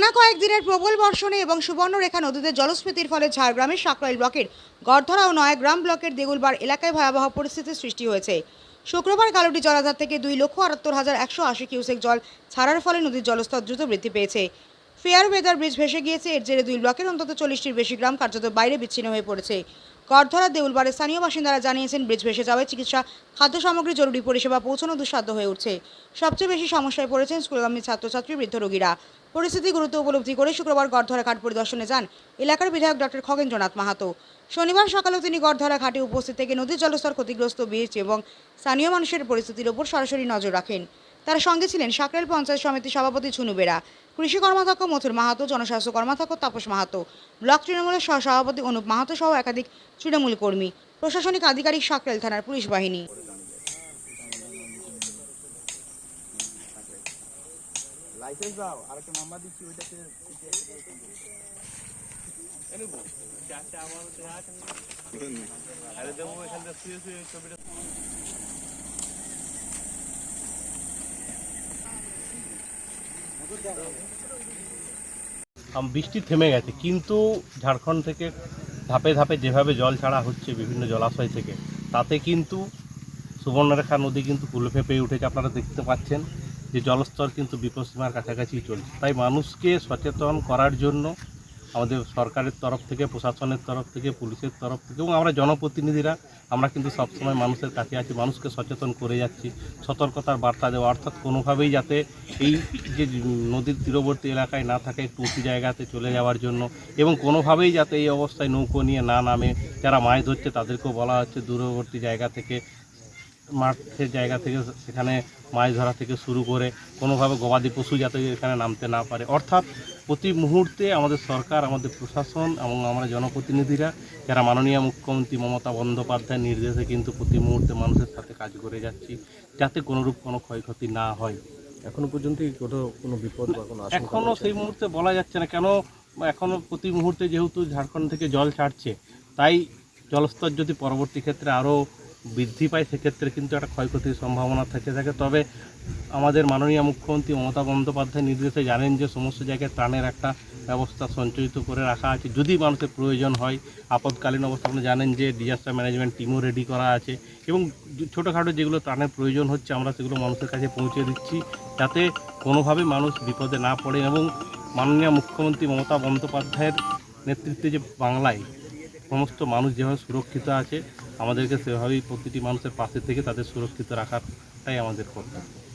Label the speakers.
Speaker 1: টানা কয়েকদিনের প্রবল বর্ষণে এবং সুবর্ণরেখা নদীতে জলস্ফীতির ফলে ঝাড়গ্রামের সাকরাইল ব্লকের গড়ধরা ও নয়াগ্রাম ব্লকের দেগুলবার এলাকায় ভয়াবহ পরিস্থিতির সৃষ্টি হয়েছে। শুক্রবার কালোটি জলাধার থেকে দুই লক্ষ আটাত্তর হাজার একশো আশি কিউসেক জল ছাড়ার ফলে নদীর জলস্তর দ্রুত বৃদ্ধি পেয়েছে। ফেয়ার ওয়েদার ব্রিজ ভেসে গিয়েছে। এর জেরে দুই ব্লকের অন্তত চল্লিশটির বেশি গ্রাম কার্যত বাইরে বিচ্ছিন্ন হয়ে পড়েছে। গড়ধরা দেউলবাড়ের স্থানীয় বাসিন্দারা জানিয়েছেন, ব্রিজ ভেসে যাওয়ায় চিকিৎসা, খাদ্য সামগ্রী জরুরি পরিষেবা পৌঁছানো দুঃসাধ্য হয়ে উঠছে। সবচেয়ে বেশি সমস্যায় পড়েছেন স্কুলগামী ছাত্রছাত্রী, বৃদ্ধ রোগীরা। পরিস্থিতি গুরুত্ব উপলব্ধি করে শুক্রবার গড়ধরা ঘাট পরিদর্শনে যান এলাকার বিধায়ক ডক্টর খগেন্দ্রনাথ মাহাতো। শনিবার সকালেও তিনি গড়ধরা ঘাটে উপস্থিত থেকে নদীর জলস্তর ক্ষতিগ্রস্ত বীজ এবং স্থানীয় মানুষের পরিস্থিতির ওপর সরাসরি নজর রাখেন। তার সঙ্গে ছিলেন সাকরেল পঞ্চায়েত সমিতির সভাপতি ঝুনু বেরা কৃষি কর্মাধ্যক্ষ মথুর মাহাতো জনস্বাস্থ্য কর্মাধ্যক্ষ তাপস মাহাতো ব্লক তৃণমূলের সহ সভাপতি অনুপ মাহাতো সহ একাধিক তৃণমূল কর্মী প্রশাসনিক আধিকারিক সাকরেল থানার পুলিশ বাহিনী।
Speaker 2: লাইসেন্স দাও আর একটা নাম্বার দিচ্ছি ওইটাতে
Speaker 3: আম- বৃষ্টি থেমে গেছে, কিন্তু ঝাড়খণ্ড থেকে ধাপে ধাপে যেভাবে জল ছাড়া হচ্ছে বিভিন্ন জলাশয় থেকে, তাতে কিন্তু সুবর্ণরেখা নদী কিন্তু কুলে ফেঁপে উঠেছে। আপনারা দেখতে পাচ্ছেন যে জলস্তর কিন্তু বিপদসীমার কাছাকাছি চলছে। তাই মানুষকে সচেতন করার জন্য আমাদের সরকারের তরফ থেকে, প্রশাসনের তরফ থেকে, পুলিশের তরফ থেকে এবং আমরা জনপ্রতিনিধিরা, আমরা কিন্তু সবসময় মানুষের কাছে আছি, মানুষকে সচেতন করে যাচ্ছি। সতর্কতার বার্তা দেওয়া, অর্থাৎ কোনোভাবেই যাতে এই যে নদীর তীরবর্তী এলাকায় না থাকে, একটু উঁচু জায়গাতে চলে যাওয়ার জন্য এবং কোনোভাবেই যাতে এই অবস্থায় নৌকো নিয়ে না নামে। যারা মাছ ধরছে, তাদেরকেও বলা হচ্ছে দূরবর্তী জায়গা থেকে, মাঠের জায়গা থেকে সেখানে মাছ ধরা থেকে শুরু করে কোনোভাবে গবাদি পশু যাতে এখানে নামতে না পারে। অর্থাৎ প্রতি মুহূর্তে আমাদের সরকার আমাদের প্রশাসন এবং আমরা জনপ্রতিনিধিরা যারা মাননীয় মুখ্যমন্ত্রী মমতা বন্দ্যোপাধ্যায়ের নির্দেশে কিন্তু প্রতি মুহূর্তে মানুষের সাথে কাজ করে যাচ্ছি যাতে কোনোরূপ কোনো ক্ষয়ক্ষতি না হয়।
Speaker 2: এখনও পর্যন্ত কোথাও কোনো বিপদ বা কোনো
Speaker 3: এখনও সেই মুহূর্তে বলা যাচ্ছে না কেন এখনও প্রতি মুহূর্তে যেহেতু ঝাড়খণ্ড থেকে জল ছাড়ছে তাই জলস্তর যদি পরবর্তী ক্ষেত্রে আরও বৃদ্ধি পায়, সেক্ষেত্রে কিন্তু একটা ক্ষয়ক্ষতির সম্ভাবনা থেকে থাকে। তবে আমাদের মাননীয় মুখ্যমন্ত্রী মমতা বন্দ্যোপাধ্যায় নির্দেশে জানেন যে সমস্ত জায়গায় ত্রাণের একটা ব্যবস্থা সঞ্চয়িত করে রাখা আছে। যদি মানুষের প্রয়োজন হয়, আপদকালীন অবস্থা আপনি জানেন যে ডিজাস্টার ম্যানেজমেন্ট টিমও রেডি করা আছে এবং ছোটোখাটো যেগুলো ত্রাণের প্রয়োজন হচ্ছে, আমরা সেগুলো মানুষের কাছে পৌঁছে দিচ্ছি যাতে কোনোভাবে মানুষ বিপদে না পড়ে এবং মাননীয় মুখ্যমন্ত্রী মমতা বন্দ্যোপাধ্যায়ের নেতৃত্বে যে বাংলায় সমস্ত মানুষ যেভাবে সুরক্ষিত আছে আমাদেরকে সেভাবেই প্রতিটি মানুষের পাশে থেকে তাদের সুরক্ষিত রাখাটাই আমাদের কর্তব্য।